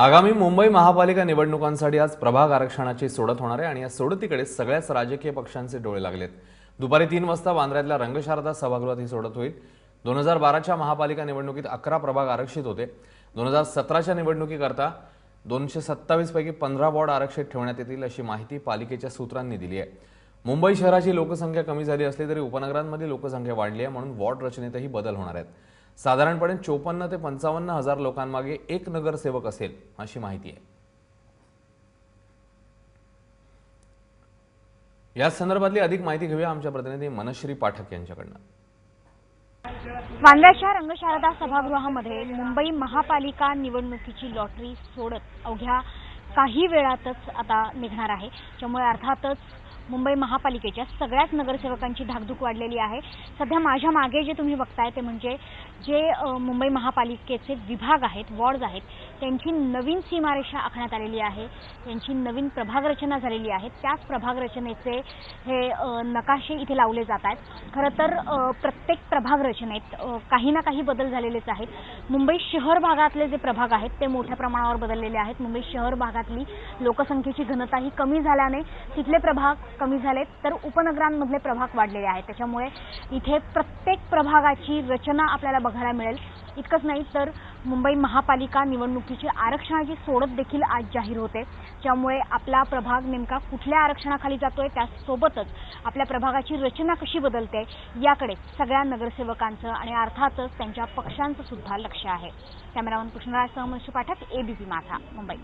आगामी मुंबई महापालिका निवडणुकांसाठी आज प्रभाग आरक्षणाची सोडत होणार आहे आणि या सोडतीकडे सगळ्याच राजकीय पक्षांचे डोळे लागलेत. दुपारी तीन वाजता बांद्र्यातल्या रंगशारदा सभागृहात ही सोडत होईल. दोन हजार बाराच्या महापालिका निवडणुकीत अकरा प्रभाग आरक्षित होते. दोन हजार सतराच्या निवडणुकीकरता दोनशे सत्तावीसपैकी पंधरा वॉर्ड आरक्षित ठेवण्यात येतील अशी माहिती पालिकेच्या सूत्रांनी दिली आहे. मुंबई शहराची लोकसंख्या कमी झाली असली तरी उपनगरांमध्ये लोकसंख्या वाढली आहे म्हणून वॉर्ड रचनेतही बदल होणार आहेत. साधारणपणे चोपन्न ते पंचावन्न हजार लोकांमागे एक नगरसेवक असेल अशी माहिती आहे. या संदर्भातली अधिक माहिती घेऊया आमच्या प्रतिनिधी मनश्री पाठक यांच्याकडनं. वांद्याच्या रंगशारदा सभागृहामध्ये मुंबई महापालिका निवडणुकीची लॉटरी सोडत अवघ्या काही वेळातच आता निघणार आहे. त्यामुळे अर्थातच मुंबई महापालिकेच्या सगळ्याच नगरसेवकांची धाकधूक वाढलेली आहे. सध्या माझ्या मागे जे तुम्ही बघताय ते म्हणजे जे मुंबई महापालिकेचे विभाग आहेत वॉर्ड्स आहेत त्यांची नवीन सीमारेषा आखण्यात आलेली आहे त्यांची नवीन प्रभाग रचना झालेली आहे. त्याच प्रभाग रचनेचे हे नकाशे इथे लावले जात आहेत. खरं तर प्रत्येक प्रभाग रचनेत काही ना काही बदल झालेलेच आहेत. मुंबई शहर भागातले जे प्रभाग आहेत ते मोठ्या प्रमाणावर बदललेले आहेत. मुंबई शहर भागातली लोकसंख्येची घनता ही कमी झाल्याने तिथले प्रभाग कमी झालेत तर उपनगरांमधले प्रभाग वाढलेले आहेत. त्याच्यामुळे इथे प्रत्येक प्रभागाची रचना आपल्याला बघायला मिळेल. इतकंच नाही तर मुंबई महापालिका निवडणुकीची आरक्षणाची सोडत देखील आज जाहीर होते. त्यामुळे आपला प्रभाग नेमका कुठल्या आरक्षणाखाली जातोय? त्यासोबतच आपल्या प्रभागाची रचना कशी बदलते? याकडे सगळ्या नगरसेवकांचं आणि अर्थातच त्यांच्या पक्षांचं सुद्धा लक्ष आहे. Cameraman Krishnaraj Sahmarshi Pathak ABP Majha Mumbai.